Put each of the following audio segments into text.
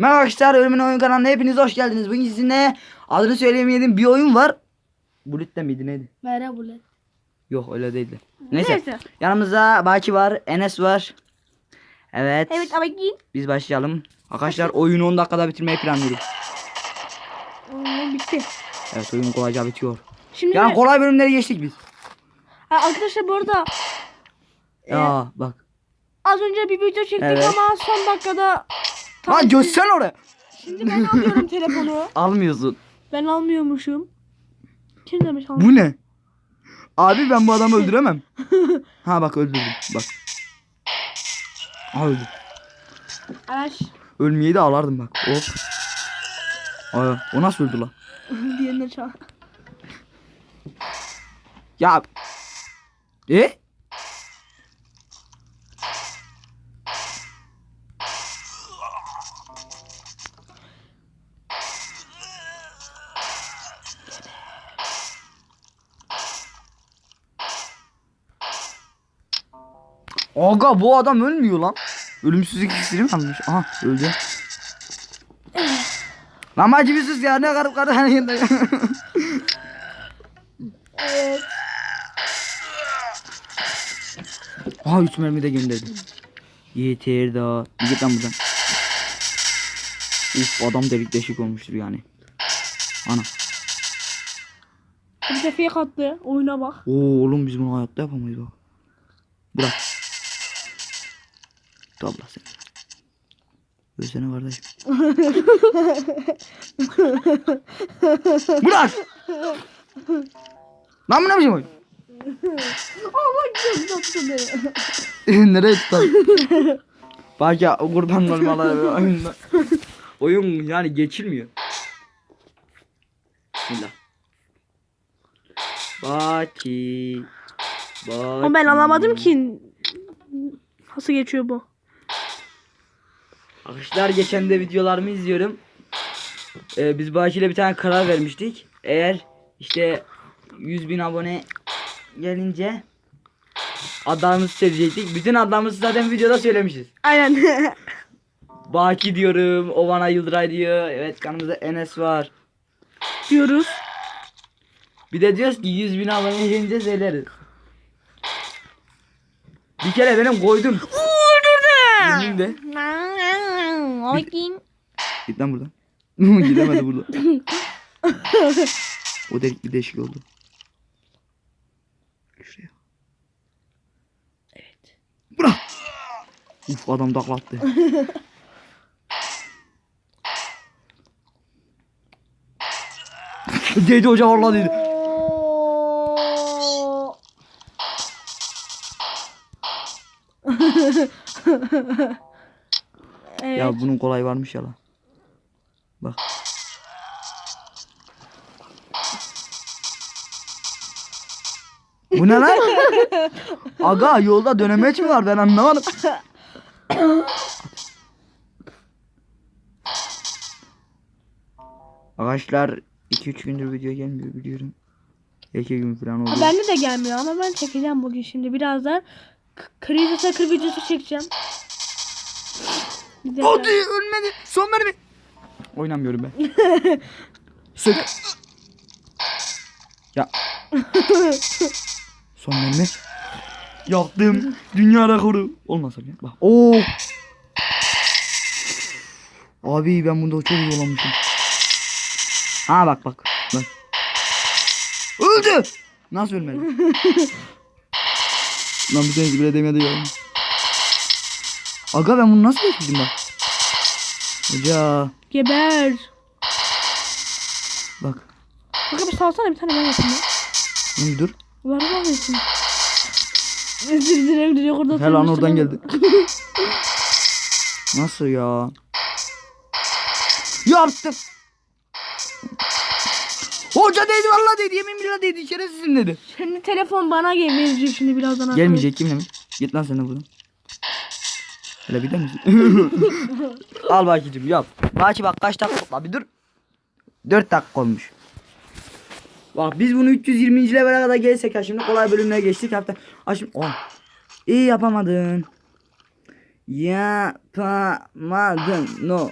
Merhaba arkadaşlar Ölümün Oyun kanalına hepiniz hoş geldiniz. Bugün sizinle adını söyleyemeyelim bir oyun var. Bulut'ta mıydı neydi? Merhaba Bulet. Yok öyle değildi. Neyse. Neyse. Yanımızda Baki var, Enes var. Evet. Evet ama giyin. Biz başlayalım. Arkadaşlar oyunu 10 dakikada bitirmeyi planlıyoruz. Oo, bitti. Evet oyun kolayca bitiyor. Şimdi Yani mi- kolay bölümleri geçtik biz. Ha, arkadaşlar bu arada Ya bak. az önce bir video çektik Evet. ama son dakikada Lan göster oraya. Şimdi ben alıyorum telefonu. Almıyorsun. Ben almıyormuşum. Kim demiş almıyor? Bu ne? Abi ben bu adamı öldüremem. ha bak öldürdüm. Bak. Aa, öldü. Araç. Ölmeyi de alardım bak. Hop. Aa, o nasıl öldü lan? Diğerine çal. Ya. E? Aga bu adam ölmüyor lan. Ölümsüzlük iksiri mi almış? Aha öldü. Lan acı bir sus ya ne karıp karı yanında. Evet. Aha 3 mermi de gönderdim. Yeter daha. Git lan buradan. Uf adam delik deşik olmuştur yani. Ana. Bir de fake attı. Oyuna bak. Oo oğlum biz bunu hayatta yapamayız bak. Bırak. Tabla sen. Ölsene kardeşim. Bırak. Lan bu ne biçim oyun? Allah gözünü attı beni. Nereye tutalım? Bak ya kurban olmaları oyunda. Oyun yani geçilmiyor. Bismillah. Baki. Baki. Ama ben anlamadım ki. Nasıl geçiyor bu? Arkadaşlar geçen de videolarımı izliyorum. Ee, biz Baki ile bir tane karar vermiştik. Eğer işte 100 bin abone gelince adlarımızı söyleyecektik. Bütün adlarımızı zaten videoda söylemişiz. Aynen. Baki diyorum. Ovana Yıldıray diyor. Evet kanımızda Enes var. diyoruz. Bir de diyoruz ki 100 bin abone gelince söyleriz. Bir kere benim koydum. Öldürdü. Yemin de. Bakayım. Git lan buradan. Gidemedi burada. o delik bir değişik oldu. Şuraya. Evet. Bırak. Uf adam taklattı. Dedi hoca valla dedi. Oo. evet. Ya bunun kolay varmış ya lan. Bak. Bu ne lan? Aga yolda dönemeç mi var ben anlamadım. Arkadaşlar 2-3 gündür video gelmiyor biliyorum. 2 gün falan oldu. Bende de gelmiyor ama ben çekeceğim bugün şimdi birazdan. Krizi sakır videosu çekeceğim. De- Hadi ölmedi. Son mermi. Oynamıyorum ben. Sık. Ya. Son mermi. Yaptım. Dünya rekoru. Olmasa bile. Bak. Oo. Abi ben bunda çok iyi olamışım. Ha bak bak. Bak. Öldü. Nasıl ölmedi? Lan bir tanesi bile demedi ya. Aga ben bunu nasıl geçirdim bak. Hoca Geber. bak. Bakın bir salsana bir tane ben yapayım bir dur. Var mı alıyorsun? Özür dilerim diyor orada. He lan oturmuştum oradan geldi. Nasıl ya? Yaptım. Hoca dedi vallahi dedi yemin billah dedi şerefsizim dedi. Şimdi telefon bana gel verecek şimdi birazdan. Gelmeyecek kim demiş? Git lan sen de buradan. Bir de misin? Al Baki'cim yap. Baki bak kaç dakika oldu? bir dur. 4 dakika olmuş. Bak biz bunu 320. levele kadar gelsek ya şimdi kolay bölümüne geçtik hafta. Ha şimdi oh. İyi yapamadın. Yapamadın. No.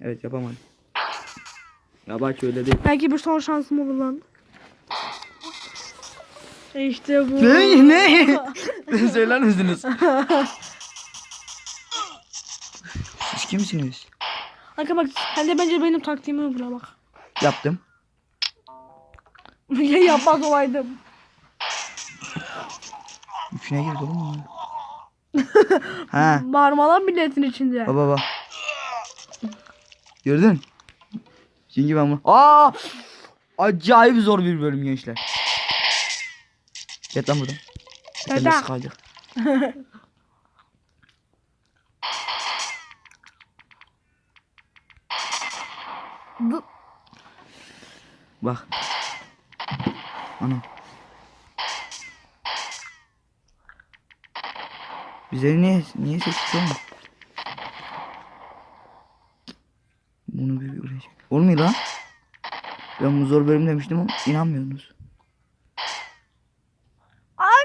Evet yapamadım. Ya bak öyle değil. Belki bir son şansım olur lan. İşte bu. Ne? Ne? Söyler misiniz? Siz kimsiniz? Arka bak sen de bence benim taktiğimi uygula bak. Yaptım. ya yapmaz olaydım. İçine girdi oğlum bunlar. ha. Bağırmalar milletin içinde. Baba baba. Gördün? Çünkü ben bunu... Aa! Acayip zor bir bölüm gençler. Git lan buradan. Sen de Dada. sıkacak. Bu- Bak. Ana. Bize niye niye oğlum? Bunu bir uğraşacak. Olmuyor lan. Ben bu zor bölüm demiştim ama inanmıyorsunuz.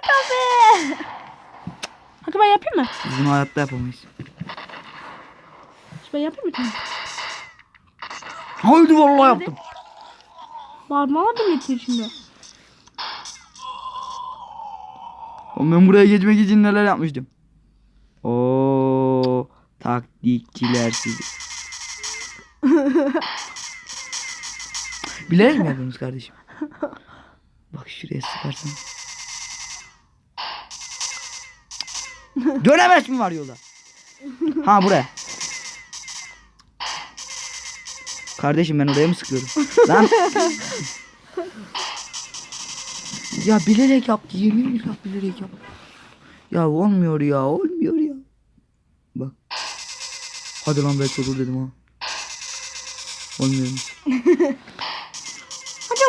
Be. Arka ben yapayım mı? Biz bunu hayatta yapamayız. Ben yapayım mı? Tamam. Haydi vallahi yaptım. Bağırmalar milletin içinde. Oğlum Ben buraya geçmek için neler yapmıştım. Oo taktikçiler sizi. Bilerek mi yapıyorsunuz kardeşim? Bak şuraya sıkarsan. Dönemez mi var yolda? Ha buraya. Kardeşim ben oraya mı sıkıyorum? Lan. ya bilerek yaptı yemin billah bilerek yaptı. Ya olmuyor ya olmuyor ya. Bak. Hadi lan belki olur dedim ha. Olmuyormuş.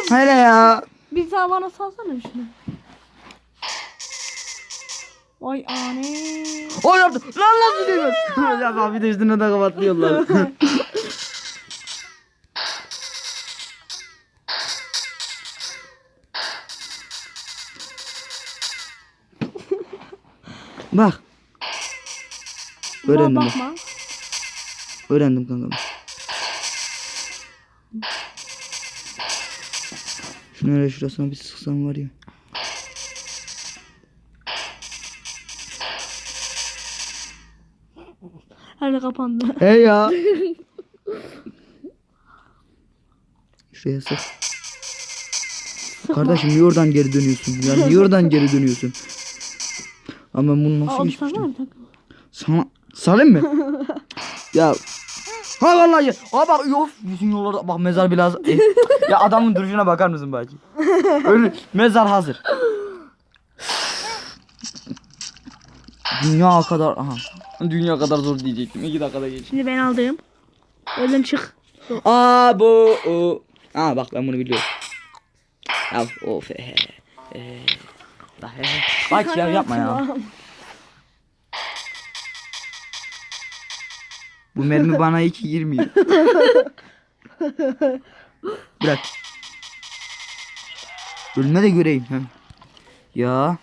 Hele ya. Bir daha bana salsana şunu. Vay anne. O yaptı. Lan nasıl mi? ya bak bir de üstüne de kapatlıyorlar. bak. Öğrendim bak. bakma. Öğrendim kankam. Öyle şurasına bir sıksam var ya. Herhalde kapandı. Hey ya. Şuraya sık. Kardeşim niye oradan geri dönüyorsun? Ya niye oradan geri dönüyorsun? Ama ben bunu Aa, nasıl o geçmiştim? sana salayım mı? ya Ha vallahi. Aa bak yok bütün yollarda bak mezar biraz e, ya adamın duruşuna bakar mısın belki? Öyle mezar hazır. Dünya kadar aha. Dünya kadar zor diyecektim. İki dakikada geç. Şimdi ben aldım. Önden çık. Aa bu o. Aa bak ben bunu biliyorum. Ya of he. he. Bak he, he. Bak ya yapma ya. Bu mermi bana hiç girmiyor. Bırak. Ölme de göreyim. Ya.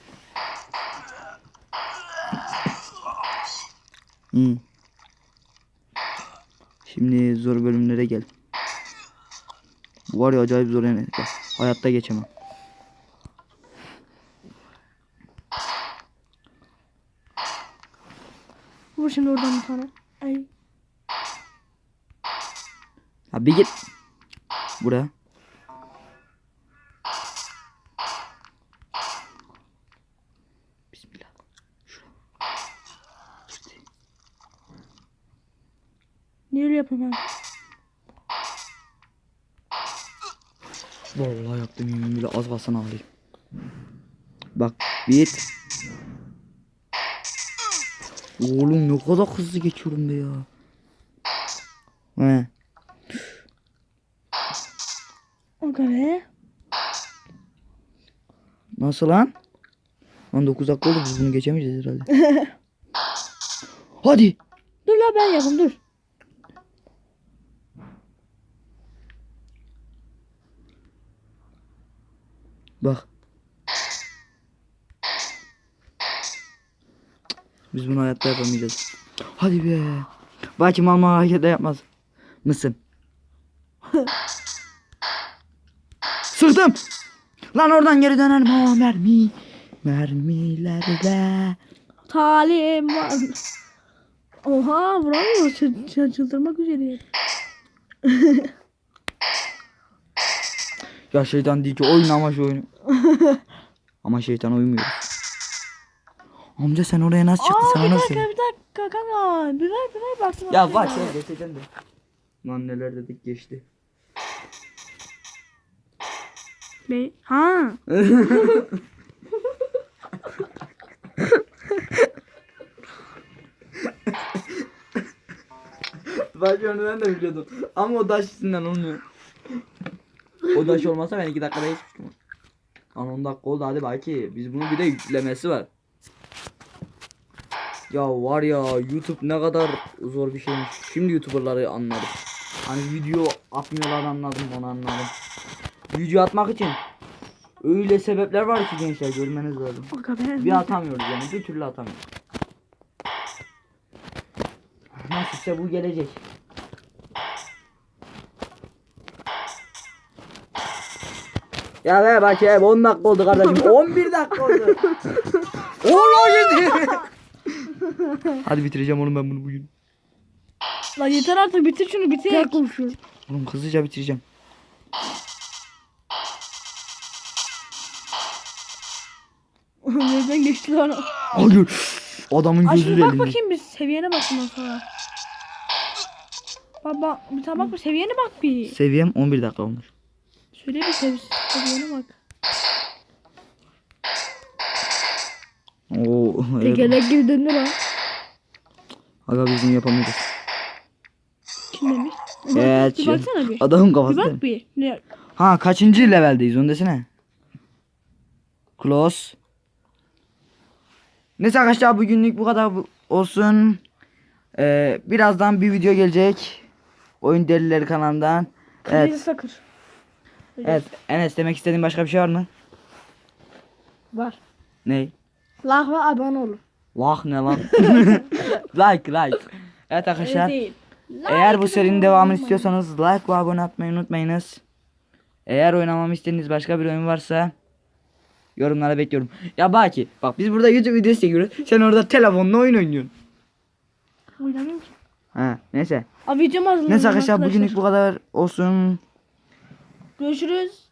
Hı. Şimdi zor bölümlere gel. Bu var ya acayip zor yani. Hayatta geçemem. Vur şimdi oradan bir tane. Ay. Ha bir git. Buraya. Ben? Vallahi yaptım yemin bile az kalsın ağlayayım. Bak bit. Oğlum ne kadar hızlı geçiyorum be ya. He. O kadar. Nasıl lan? Lan 9 dakika oldu biz bunu geçemeyeceğiz herhalde. Hadi. Dur la ben yapayım dur. Bak. Biz bunu hayatta yapamayacağız. Hadi be. Belki mal mal hareket de yapmaz. mısın? Sıktım. Lan oradan geri döner mi o mermi? Mermilerle. Talim var. Oha çı- çıldırmak üzereyim. Ya şeytan değil ki oyun ama şu oyunu. ama şeytan uymuyor. Amca sen oraya nasıl çıktın Aa sana bir nasıl? dakika bir dakika kanka. Bir ay bir ay baksana. Ya var şey geçeceğim de. Lan neler dedik geçti. Be ha. Ben de biliyordum. Ama o daş yüzünden olmuyor. O daş olmasa ben 2 dakikada geçmiştim. Lan 10 dakika oldu hadi belki. Biz bunu bir de yüklemesi var. Ya var ya YouTube ne kadar zor bir şeymiş. Şimdi YouTuber'ları anladım. Hani video atmıyorlar anladım onu anladım. Video atmak için öyle sebepler var ki gençler görmeniz lazım. Bir atamıyoruz yani bir türlü atamıyoruz. Nasipse bu gelecek. Ya be bak ya 10 dakika oldu kardeşim 11 dakika oldu. Oğlum yedi. Hadi bitireceğim oğlum ben bunu bugün. Lan yeter artık bitir şunu bitir. Gel komşu. Oğlum hızlıca bitireceğim. Nereden geçti lan? Hayır. Adamın gözü şimdi bak bakayım bir seviyene bak ondan sonra. Bak bir tane bak bir seviyene bak bir. Seviyem 11 dakika olmuş. Söyle bir sev seviyene bak. Oo. evet. Tekerlek gibi döndü lan. Aga biz bunu yapamayacağız. Kim demiş? Evet. Bir şey- baksana bir. Adamın Bir kafası. bak bir. Ne? Ha kaçıncı leveldeyiz onu desene. Close. Neyse arkadaşlar bugünlük bu kadar olsun. Ee, birazdan bir video gelecek. Oyun Delileri kanalından. Evet. Evet. Sakır. Evet. Enes demek istediğin başka bir şey var mı? Var. Ney? Like ve abone olun. Lah ne lan? like like. Evet arkadaşlar. değil. Eğer bu serinin devamını istiyorsanız like ve abone atmayı unutmayınız. Eğer oynamamı istediğiniz başka bir oyun varsa yorumlara bekliyorum. Ya Baki bak biz burada YouTube videosu çekiyoruz. Sen orada telefonla oyun oynuyorsun. Oynamıyorum ki. Ha neyse. Abi videom hazırlanıyor. Neyse arkadaşlar bugünlük bu kadar olsun. Görüşürüz.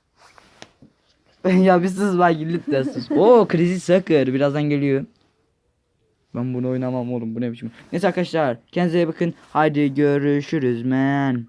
ya bir sus Baki lütfen sus. Oo krizi sakır birazdan geliyor. Ben bunu oynamam oğlum bu ne biçim. Neyse arkadaşlar kendinize iyi bakın. Haydi görüşürüz men.